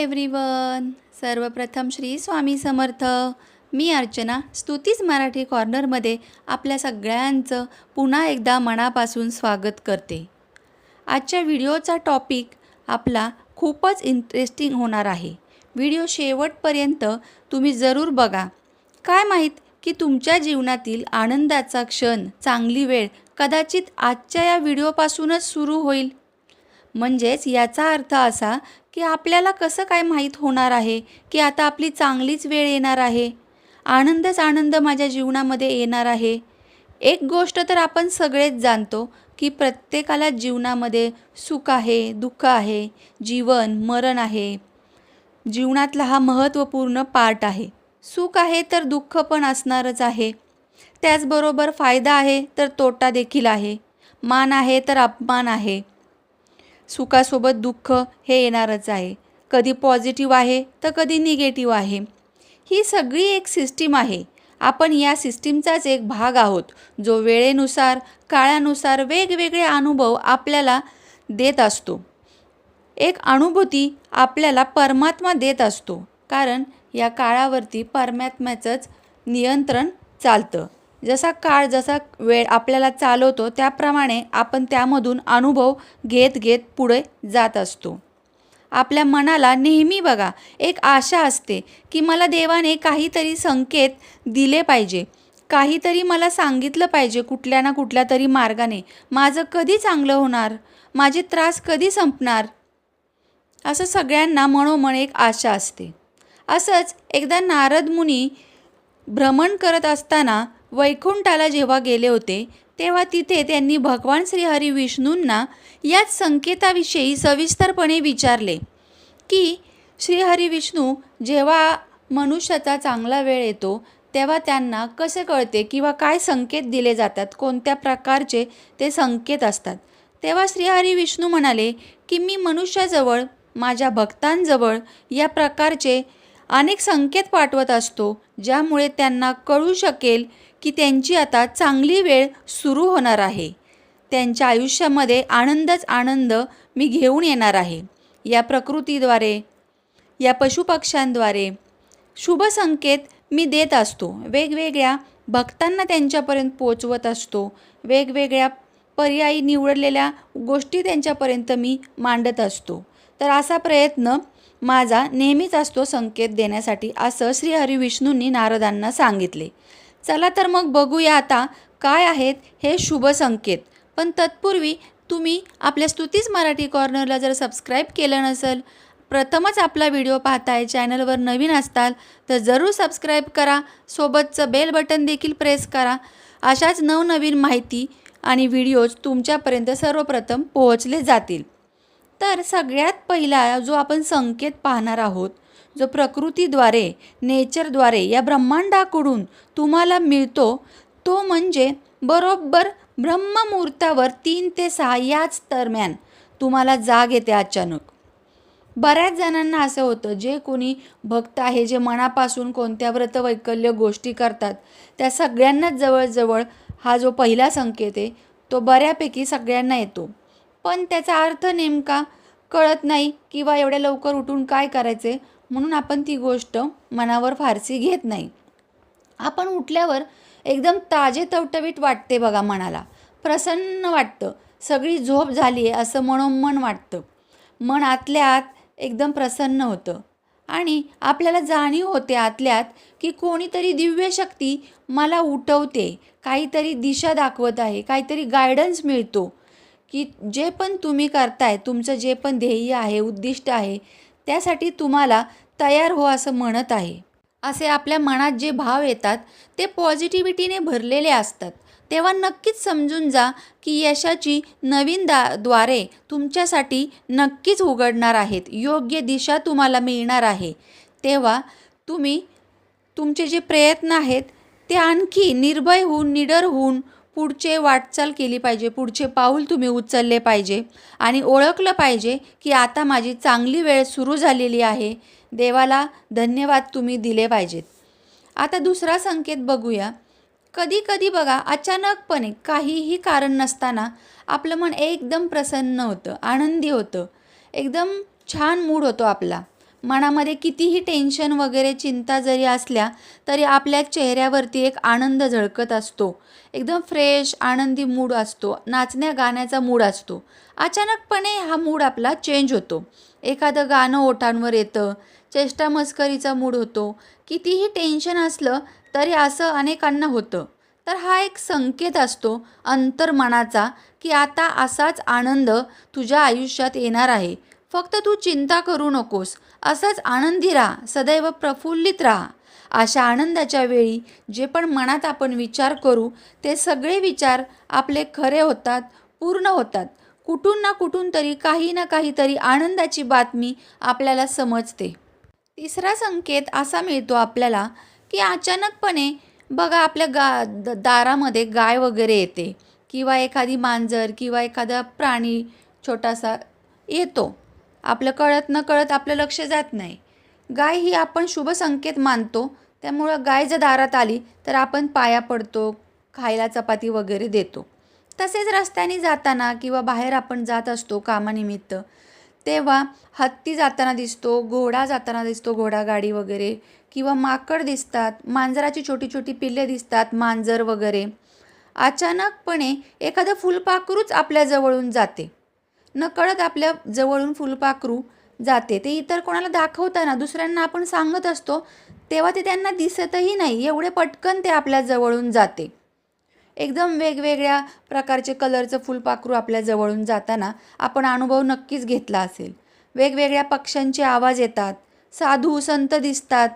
Everyone सर्वप्रथम श्री स्वामी समर्थ. मी अर्चना स्तुतीच मराठी कॉर्नरमध्ये आपल्या सगळ्यांचं पुन्हा एकदा मनापासून स्वागत करते. आजच्या व्हिडिओचा टॉपिक आपला खूपच इंटरेस्टिंग होणार आहे. व्हिडिओ शेवटपर्यंत तुम्ही जरूर बघा. काय माहीत की तुमच्या जीवनातील आनंदाचा क्षण चांगली वेळ कदाचित आजच्या या व्हिडिओपासूनच सुरू होईल. म्हणजेच याचा अर्थ असा की आपल्याला कसं काय माहीत होणार आहे की आता आपली चांगलीच वेळ येणार आहे? आनंदच आनंद माझ्या जीवनामध्ये येणार आहे. एक गोष्ट तर आपण सगळेच जाणतो की प्रत्येकाला जीवनामध्ये सुख आहे दुःख आहे जीवन मरण आहे. जीवनातला हा महत्त्वपूर्ण पार्ट आहे. सुख आहे तर दुःख पण असणारच आहे. त्याचबरोबर फायदा आहे तर तोटा देखील आहे. मान आहे तर अपमान आहे. सुखासोबत दुःख हे येणारच आहे. कधी पॉझिटिव्ह आहे तर कधी निगेटिव्ह आहे. ही सगळी एक सिस्टीम आहे. आपण या सिस्टीमचाच एक भाग आहोत जो वेळेनुसार काळानुसार वेगवेगळे अनुभव आपल्याला देत असतो. एक अनुभूती आपल्याला परमात्मा देत असतो. कारण या काळावरती परमात्म्याचंच नियंत्रण चालतं. जसा काळ जसा वेळ आपल्याला चालवतो त्याप्रमाणे आपण त्यामधून अनुभव घेत घेत पुढे जात असतो. आपल्या मनाला नेहमी बघा एक आशा असते की मला देवाने काहीतरी संकेत दिले पाहिजे. काहीतरी मला सांगितलं पाहिजे कुठल्या ना कुठल्या तरी मार्गाने. माझं कधी चांगलं होणार? माझे त्रास कधी संपणार? असं सगळ्यांना मनोमन एक आशा असते. असंच एकदा नारद मुनी भ्रमण करत असताना वैकुंठाला जेव्हा गेले होते तेव्हा तिथे त्यांनी भगवान श्रीहरी विष्णूंना याच संकेताविषयी सविस्तरपणे विचारले की श्रीहरी विष्णू जेव्हा मनुष्याचा चांगला वेळ येतो तेव्हा त्यांना कसे कळते किंवा काय संकेत दिले जातात कोणत्या प्रकारचे ते संकेत असतात? तेव्हा श्रीहरी विष्णू म्हणाले की मी मनुष्याजवळ माझ्या भक्तांजवळ या प्रकारचे अनेक संकेत पाठवत असतो ज्यामुळे त्यांना कळू शकेल की त्यांची आता चांगली वेळ सुरू होणार आहे. त्यांच्या आयुष्यामध्ये आनंदच आनंद मी घेऊन येणार आहे. या प्रकृतीद्वारे या पशुपक्ष्यांद्वारे शुभ संकेत मी देत असतो. वेगवेगळ्या भक्तांना त्यांच्यापर्यंत पोचवत असतो. वेगवेगळ्या पर्यायी निवडलेल्या गोष्टी त्यांच्यापर्यंत मी मांडत असतो. तर असा प्रयत्न माझा नेहमीच असतो संकेत देण्यासाठी असं श्री हरिविष्णूंनी नारदांना सांगितले. चला तर मग बघूया आता काय आहेत हे शुभ संकेत. पण तत्पूर्वी तुम्ही आपल्या स्तुतीच मराठी कॉर्नरला जर सबस्क्राईब केलं नसेल प्रथमच आपला व्हिडिओ पाहताय चॅनलवर नवीन असताल तर जरूर सबस्क्राईब करा. सोबतचं बेल बटन देखील प्रेस करा. अशाच नवनवीन माहिती आणि व्हिडिओज तुमच्यापर्यंत सर्वप्रथम पोहोचले जातील. तर सगळ्यात पहिला जो आपण संकेत पाहणार आहोत जो प्रकृतीद्वारे नेचरद्वारे या ब्रह्मांडाकडून तुम्हाला मिळतो तो म्हणजे बरोबर ब्रह्ममुहूर्तावर तीन ते सहा याच दरम्यान तुम्हाला जाग येते अचानक. बऱ्याच जणांना असं होतं जे कोणी भक्त आहे जे मनापासून कोणत्या व्रतवैकल्य गोष्टी करतात त्या सगळ्यांनाच जवळजवळ हा जो पहिला संकेत आहे तो बऱ्यापैकी सगळ्यांना येतो. पण त्याचा अर्थ नेमका कळत नाही किंवा एवढ्या लवकर उठून काय करायचे म्हणून आपण ती गोष्ट मनावर फारशी घेत नाही. आपण उठल्यावर एकदम ताजे तवटवीट वाटते बघा मनाला. प्रसन्न वाटतं. सगळी झोप झाली आहे असं मनोमन वाटतं मन आतल्या आत एकदम प्रसन्न होतं. आणि आपल्याला जाणीव होते आतल्यात की कोणीतरी दिव्य शक्ती मला उठवते. काहीतरी दिशा दाखवत आहे. काहीतरी गायडन्स मिळतो. की जे पण तुम्ही करताय तुमचं जे पण ध्येय आहे उद्दिष्ट आहे त्यासाठी तुम्हाला तयार हो असं म्हणत आहे. असे आपल्या मनात जे भाव येतात ते पॉझिटिव्हिटीने भरलेले असतात. तेव्हा नक्कीच समजून जा की यशाची नवीन दा द्वारे तुमच्यासाठी नक्कीच उघडणार आहेत. योग्य दिशा तुम्हाला मिळणार आहे. तेव्हा तुम्ही तुमचे जे प्रयत्न आहेत ते आणखी निर्भय होऊन निडर होऊन पुढचे वाटचाल केली पाहिजे पुढचे पाऊल तुम्ही उचलले पाहिजे. आणि ओळखलं पाहिजे की आता माझी चांगली वेळ सुरू झालेली आहे. देवाला धन्यवाद तुम्ही दिले पाहिजेत. आता दुसरा संकेत बघूया. कधी कधी बघा अचानकपणे काहीही कारण नसताना आपलं मन एकदम प्रसन्न होतं आनंदी होतं. एकदम छान मूड होतो आपला. मनामध्ये कितीही टेन्शन वगैरे चिंता जरी असल्या तरी आपल्या चेहऱ्यावरती एक आनंद झळकत असतो. एकदम फ्रेश आनंदी मूड असतो. नाचण्या गाण्याचा मूड असतो. अचानकपणे हा मूड आपला चेंज होतो. एखादं गाणं ओठांवर येतं. चेष्टा मस्करीचा मूड होतो. कितीही टेन्शन असलं तरी असं अनेकांना होतं. तर हा एक संकेत असतो अंतर्मनाचा की आता असाच आनंद तुझ्या आयुष्यात येणार आहे. फक्त तू चिंता करू नकोस. असंच आनंदी राहा सदैव प्रफुल्लित राहा. अशा आनंदाच्या वेळी जे पण मनात आपण विचार करू ते सगळे विचार आपले खरे होतात पूर्ण होतात. कुठून ना कुठून तरी काही ना काहीतरी आनंदाची बातमी आपल्याला समजते. तिसरा संकेत असा मिळतो आपल्याला की अचानकपणे बघा आपल्या गा द दारामध्ये गाय वगैरे येते. किंवा एखादी मांजर किंवा एखादा प्राणी छोटासा येतो. आपलं कळत न कळत आपलं लक्ष जात नाही. गाय ही आपण शुभ संकेत मानतो. त्यामुळं गाय जर दारात आली तर आपण पाया पडतो खायला चपाती वगैरे देतो. तसेच रस्त्याने जाताना किंवा बाहेर आपण जात असतो कामानिमित्त तेव्हा हत्ती जाताना दिसतो घोडा जाताना दिसतो घोडागाडी वगैरे किंवा माकड दिसतात मांजराची छोटी छोटी पिल्ले दिसतात मांजर वगैरे. अचानकपणे एखादं फुलपाखरूच आपल्या जवळून जाते. नकळत आपल्या जवळून फुलपाखरू जाते. ते इतर कोणाला दाखवताना दुसऱ्यांना आपण सांगत असतो तेव्हा ते त्यांना दिसतही नाही. एवढे पटकन ते आपल्या जवळून जाते. एकदम वेगवेगळ्या प्रकारचे कलरचं फुलपाखरू आपल्या जवळून जाताना आपण अनुभव नक्कीच घेतला असेल. वेगवेगळ्या पक्ष्यांचे आवाज येतात साधू संत दिसतात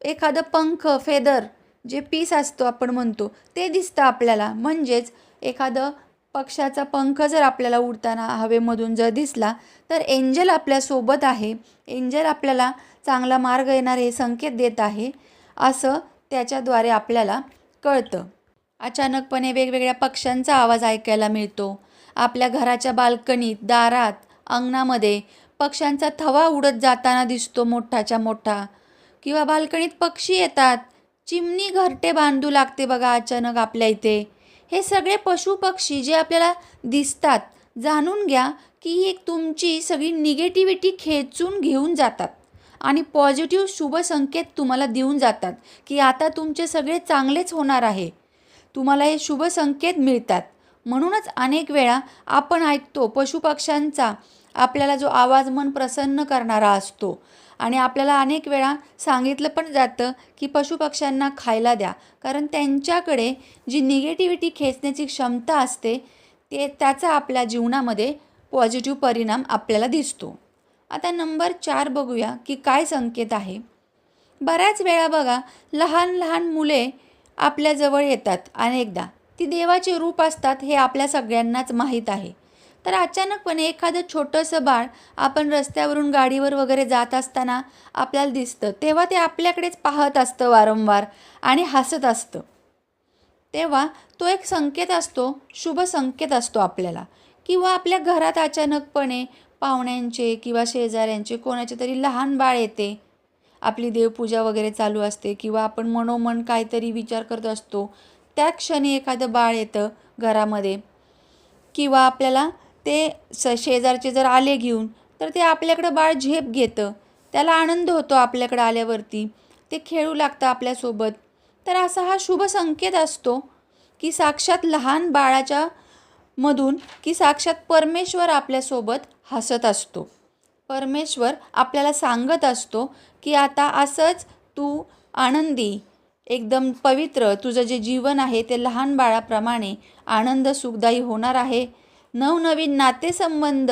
एखादं पंख फेदर जे पीस असतो आपण म्हणतो ते दिसतं आपल्याला. म्हणजेच एखादं पक्षाचा पंख जर आपल्याला उडताना हवेमधून जर दिसला तर एंजल आपल्यासोबत आहे. एंजल आपल्याला चांगला मार्ग येणार हे संकेत देत आहे असं त्याच्याद्वारे आपल्याला कळतं. अचानकपणे वेगवेगळ्या पक्ष्यांचा आवाज ऐकायला मिळतो. आपल्या घराच्या बाल्कनीत दारात अंगणामध्ये पक्ष्यांचा थवा उडत जाताना दिसतो मोठाच्या मोठा. किंवा बाल्कनीत पक्षी येतात. चिमणी घरटे बांधू लागते बघा अचानक आपल्या इथे. हे सगळे पशुपक्षी जे आपल्याला दिसतात जाणून घ्या की एक तुमची सगळी निगेटिव्हिटी खेचून घेऊन जातात. आणि पॉझिटिव्ह शुभ संकेत तुम्हाला देऊन जातात की आता तुमचे सगळे चांगलेच होणार आहे. तुम्हाला हे शुभ संकेत मिळतात. म्हणूनच अनेक वेळा आपण ऐकतो पशुपक्ष्यांचा आपल्याला जो आवाज मन प्रसन्न करणारा असतो. आणि आपल्याला अनेक वेळा सांगितलं पण जातं की पशुपक्ष्यांना खायला द्या. कारण त्यांच्याकडे जी निगेटिव्हिटी खेचण्याची क्षमता असते ते त्याचा आपल्या जीवनामध्ये पॉझिटिव्ह परिणाम आपल्याला दिसतो. आता नंबर चार बघूया की काय संकेत आहे. बऱ्याच वेळा बघा लहान लहान मुले आपल्याजवळ येतात अनेकदा. ती देवाचे रूप असतात हे आपल्या सगळ्यांनाच माहीत आहे. तर अचानकपणे एखादं छोटंसं बाळ आपण रस्त्यावरून गाडीवर वगैरे जात असताना आपल्याला दिसतं. तेव्हा ते आपल्याकडेच पाहत असतं वारंवार आणि हसत असतं. तेव्हा तो एक संकेत असतो शुभ संकेत असतो आपल्याला. किंवा आपल्या घरात अचानकपणे पाहुण्यांचे किंवा शेजाऱ्यांचे कोणाचे तरी लहान बाळ येते. आपली देवपूजा वगैरे चालू असते किंवा आपण मनोमन काहीतरी विचार करत असतो. त्या क्षणी एखादं बाळ येतं घरामध्ये. किंवा आपल्याला ते स शेजारचे जर आले घेऊन तर ते आपल्याकडं बाळ झेप घेतं. त्याला आनंद होतो आपल्याकडं आल्यावरती. ते खेळू लागतं आपल्यासोबत. तर असा हा शुभ संकेत असतो की साक्षात लहान बाळाच्या मधून की साक्षात परमेश्वर आपल्यासोबत हसत असतो. परमेश्वर आपल्याला सांगत असतो की आता असंच तू आनंदी एकदम पवित्र तुझं जे जीवन आहे ते लहान बाळाप्रमाणे आनंद सुखदायी होणार आहे. नवनवीन नातेसंबंध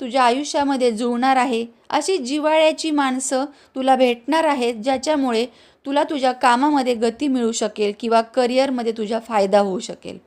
तुझ्या आयुष्यामध्ये जुळणार आहे. अशी जिव्हाळ्याची माणसं तुला भेटणार आहेत ज्याच्यामुळे तुला तुझ्या कामामध्ये गती मिळू शकेल किंवा करिअरमध्ये तुझा फायदा होऊ शकेल.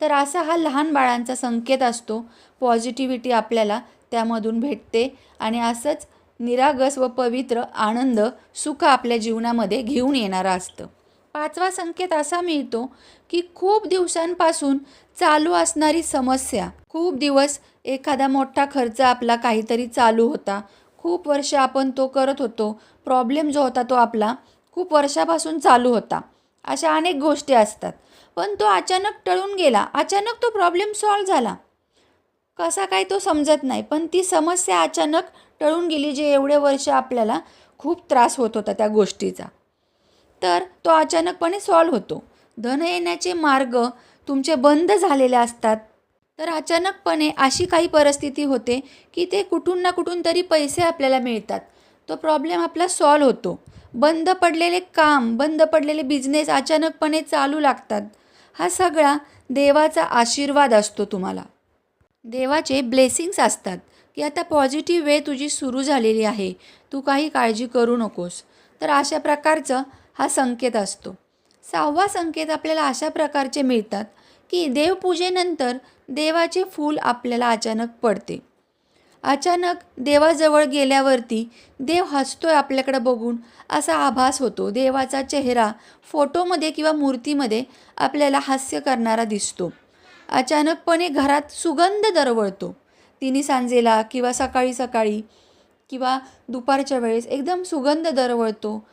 तर असा हा लहान बाळांचा संकेत असतो. पॉझिटिव्हिटी आपल्याला त्यामधून भेटते आणि असंच निरागस व पवित्र आनंद सुख आपल्या जीवनामध्ये घेऊन येणारं असतं. पाचवा संकेत असा मिळतो की खूप दिवसांपासून चालू असणारी समस्या. खूप दिवस एखादा मोठा खर्च आपला काहीतरी चालू होता. खूप वर्ष आपण तो करत होतो. प्रॉब्लेम जो होता तो आपला खूप वर्षापासून चालू होता. अशा अनेक गोष्टी असतात. पण तो अचानक टळून गेला. अचानक तो प्रॉब्लेम सॉल्व झाला. कसा काय तो समजत नाही. पण ती समस्या अचानक टळून गेली जे एवढे वर्ष आपल्याला खूप त्रास होत होता त्या गोष्टीचा. तर तो अचानकपणे सॉल्व होतो. धन येण्याचे मार्ग तुमचे बंद झालेले असतात. तर अचानकपणे अशी काही परिस्थिती होते की ते कुठून ना कुठून तरी पैसे आपल्याला मिळतात. तो प्रॉब्लेम आपला सॉल्व होतो. बंद पडलेले काम बंद पडलेले बिझनेस अचानकपणे चालू लागतात. हा सगळा देवाचा आशीर्वाद असतो तुम्हाला. देवाचे ब्लेसिंग्स असतात की आता पॉझिटिव्ह वे तुझी सुरू झालेली आहे. तू काही काळजी करू नकोस. तर अशा प्रकारचं हा संकेत असतो. सहावा संकेत आपल्याला अशा प्रकारचे मिळतात की देवपूजेनंतर देवाचे फूल आपल्याला अचानक पडते. अचानक देवाजवळ गेल्यावरती देव हसतोय आपल्याकडे बघून असा आभास होतो. देवाचा चेहरा फोटोमध्ये किंवा मूर्तीमध्ये आपल्याला हास्य करणारा दिसतो. अचानकपणे घरात सुगंध दरवळतो. तिन्ही सांजेला किंवा सकाळी सकाळी किंवा दुपारच्या वेळेस एकदम सुगंध दरवळतो.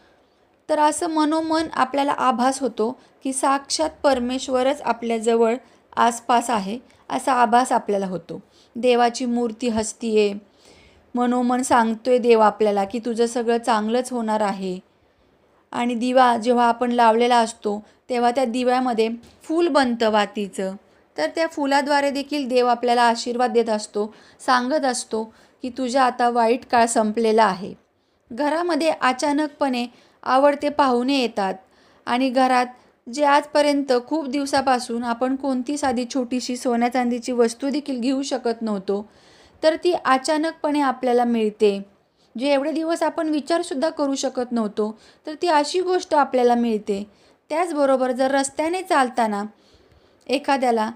तर असं मनोमन आपल्याला आभास होतो की साक्षात परमेश्वरच आपल्याजवळ आसपास आहे असा आभास आपल्याला होतो. देवाची मूर्ती हसतीये. मनोमन सांगतोय देव आपल्याला की तुझं सगळं चांगलंच होणार आहे. आणि दिवा जेव्हा आपण लावलेला असतो तेव्हा त्या दिव्यामध्ये फूल बनतं वातीचं. तर त्या फुलाद्वारे देखील देव आपल्याला आशीर्वाद देत असतो सांगत असतो की तुझा आता वाईट काळ संपलेला आहे. घरामध्ये अचानकपणे आवडते पाहुणे येतात. आणि घरात जे आजपर्यंत खूप दिवसापासून आपण कोणती साधी छोटीशी सोन्या चांदीची वस्तू देखील घेऊ शकत नव्हतो तर ती अचानकपणे आपल्याला मिळते. जे एवढे दिवस आपण विचारसुद्धा करू शकत नव्हतो तर ती अशी गोष्ट आपल्याला मिळते. त्याचबरोबर जर रस्त्याने चालताना एखाद्याला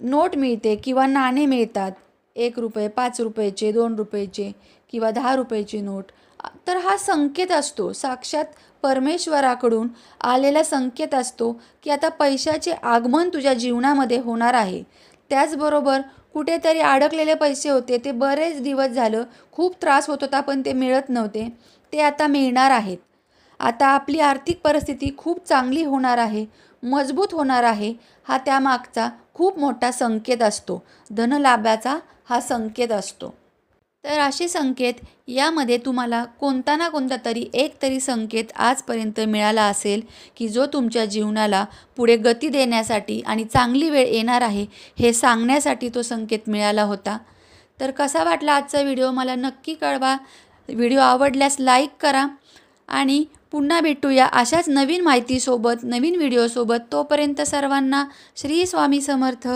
नोट मिळते किंवा नाणे मिळतात एक रुपये पाच रुपयाचे दोन रुपयाचे किंवा दहा रुपयाची नोट तर हा संकेत असतो साक्षात परमेश्वराकडून आलेला संकेत असतो की आता पैशाचे आगमन तुझ्या जीवनामध्ये होणार आहे. त्याचबरोबर कुठेतरी अडकलेले पैसे होते ते बरेच दिवस झालं खूप त्रास होत होता पण ते मिळत नव्हते. ते आता मिळणार आहेत. आता आपली आर्थिक परिस्थिती खूप चांगली होणार आहे मजबूत होणार आहे हा त्यामागचा खूप मोठा संकेत असतो. धनलाभाचा हा संकेत असतो. तर असे संकेत यामध्ये तुम्हाला कोणता ना कोणता तरी एक तरी संकेत आजपर्यंत मिळाला असेल की जो तुमच्या जीवनाला पुढे गती देण्यासाठी आणि चांगली वेळ येणार आहे हे सांगण्यासाठी तो संकेत मिळाला होता. तर कसा वाटला आजचा व्हिडिओ? मला नक्की कळवा. व्हिडिओ आवडल्यास लाईक करा आणि पुन्हा भेटूया अशाच नवीन माहितीसोबत नवीन व्हिडिओसोबत. तोपर्यंत सर्वांना श्री स्वामी समर्थ.